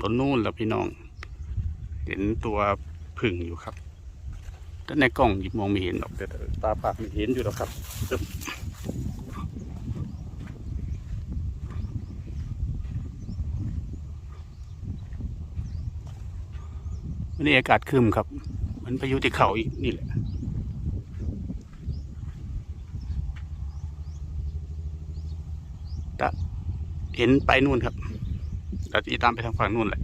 ต้นนู่นแล้วพี่น้อง เห็นตัวผึ่งอยู่ครับ แต่ในกล้องหยิบมองไม่เห็นหรอกแต่ตาปากมันเห็นอยู่แล้วครับวันนี้อากาศครึมครับ มันพายุที่เขาอีกนี่แหละจะเห็นไปนู่นครับ เราจะตามไปทางฝั่งนู่นแหละ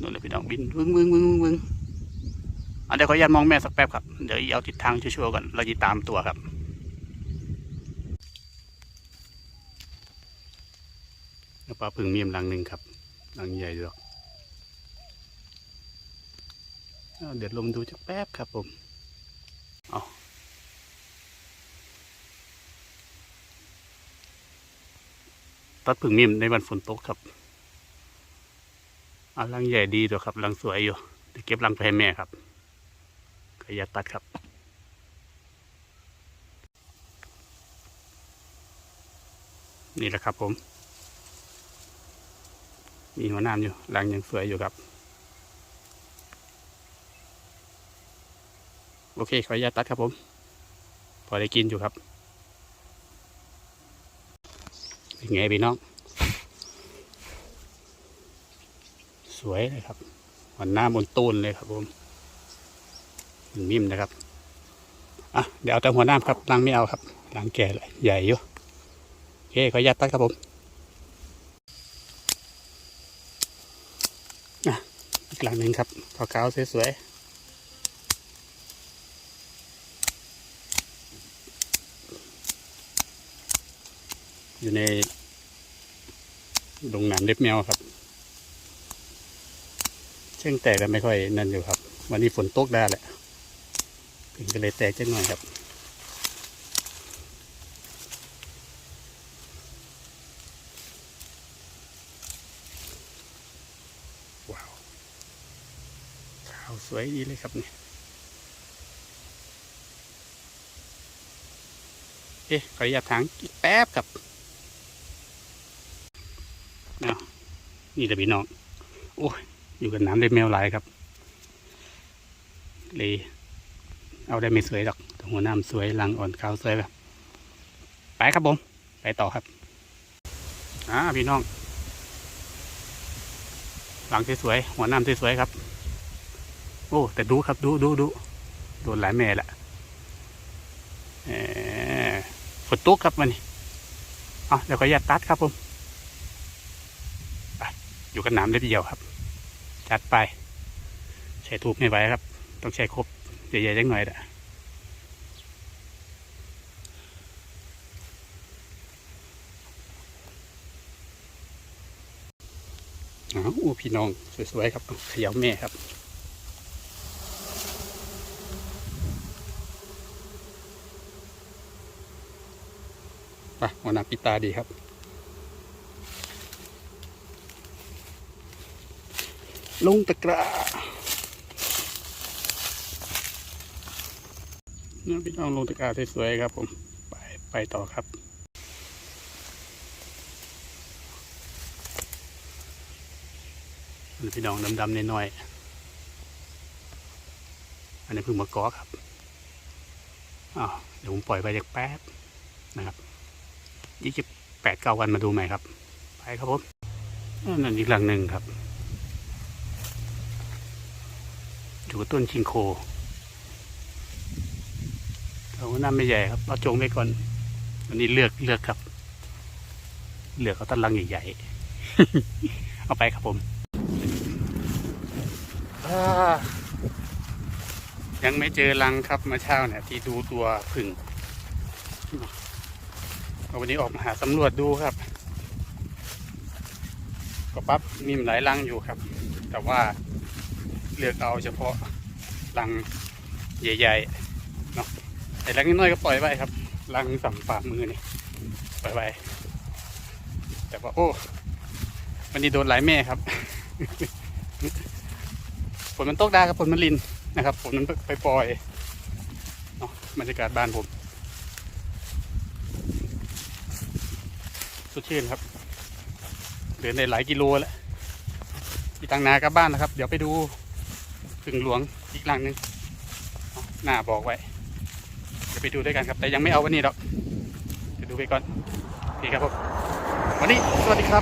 นู่นเลยพี่น้องบินวึ้งวึ้งวึ้งวึ้งวึ้งอะเดี๋ยวขออนุญาตมองแม่สักแป๊บครับ เดี๋ยวเอาทิศทางชั่วๆก่อน เราจะตามตัวครับปลาพึ่งมีมลังหนึ่งครับลังใหญ่ด้วยเอาเดี๋ยวลมดูจักแป๊บครับผม เอา ตัดพึ่งมีมในวันฝนตกครับอาลังใหญ่ดีด้วยครับลังสวยอยู่เดี๋ยวเก็บลังไปให้แม่ครับก็อย่าตัดครับนี่แหละครับผม มีหัวน้ำอยู่รังยังสวยอยู่ครับ โอเคขออนุญาตตัดครับผม พอได้กินอยู่ครับ เป็นไงพี่น้อง สวยเลยครับหัวหน้าบนตูนเลยครับผมถึงมิมนะครับอะเดี๋ยวเอาแต่หัวหน้าครับรังไม่เอาครับรังแก่เลยใหญ่อยู่โอเคขออนุญาตตัดครับผมอีกหลังหนึ่งครับขาวขาวๆสวยๆ อยู่ในดงหนามเล็บแมวครับ เช่งแตกกันไม่ค่อยนั่นอยู่ครับ วันนี้ฝนตกได้แหละถึงก็เลยแตกจังหน่อยครับว้าวขาวสวยดีเลยครับเนี่ยเอ๊ะขออนุญาตถางอีกแป๊บครับเนาะ นี่แหละพี่น้อง โอ้ยอยู่กับน้ำได้แมวหลายครับ เลย เอาได้ไม่สวยหรอกแต่หัวน้ำสวยรังอ่อนขาวสวยแบบไปครับผม ไปต่อครับอ่าพี่น้อง หลังสวยๆหัวน้ำสวยๆครับ โอ้ แต่ดูครับดูดูดูโดนหลายแม่ละเออฝนตกครับวันนี้เอาเดี๋ยวขออนุญาตตัดครับผม อยู่กันน้ำเล็บเดียวครับ จัดไป ใช้ทูบไม่ไหวครับ ต้องใช้ครบใหญ่ๆจังหน่อยแหละอ้าวอู้พี่น้องสวยๆครับเขย่าแม่ครับไปหัวหน้าปิดตาดีครับ ลงตะกร้าเนี่พี่น้องลงตะกร้าสวยๆครับ ผม ไปไปต่อครับพี่น้องดำๆน้อยๆอันนี้เพิ่งมากอครับอ้าวเดี๋ยวผมปล่อยไปจากแป๊บนะครับยี่สิบแปดเก้าวันมาดูใหม่ครับ ไปครับผมนั่นอีกหลังหนึ่งครับ อยู่กับต้นชิงโคแต่ว่าน้ำไม่ใหญ่ครับเอาจงไว้ก่อนวันนี้เลือกเลือกครับ เลือกเอาต้นลังใหญ่ๆ เอาไปครับผมยังไม่เจอรังครับมื่อเช้าเนี่ยที่ดูตัวผึ่งวันนี้ออกมาหาสำรวจดูครับก็ปั๊บมีหลายรังอยู่ครับ แต่ว่า เลือกเอาเฉพาะรังใหญ่ๆเนาะแต่รังน้อยก็ปล่อยไว้ครับรังสั่งฝ่ามือนี่ปล่อยไว้แต่ว่าโอ้วันนี้โดนหลายแม่ครับฝนมันตกได้ครับฝนมันลินนะครับฝนมันไปปล่อยเนาะบรรยากาศบ้านผมสดชื่นครับเดินได้หลายกิโลแล้วอีตังนากลับบ้านนะครับ เดี๋ยวไปดู พึ่งหลวงอีกหลังหนึงหน้าบอกไว้เดี๋ยวไปดูด้วยกันครับ แต่ยังไม่เอาวันนี้หรอกเดี๋ยวดูไปก่อนโอเคครับผมวันนี้สวัสดีครับ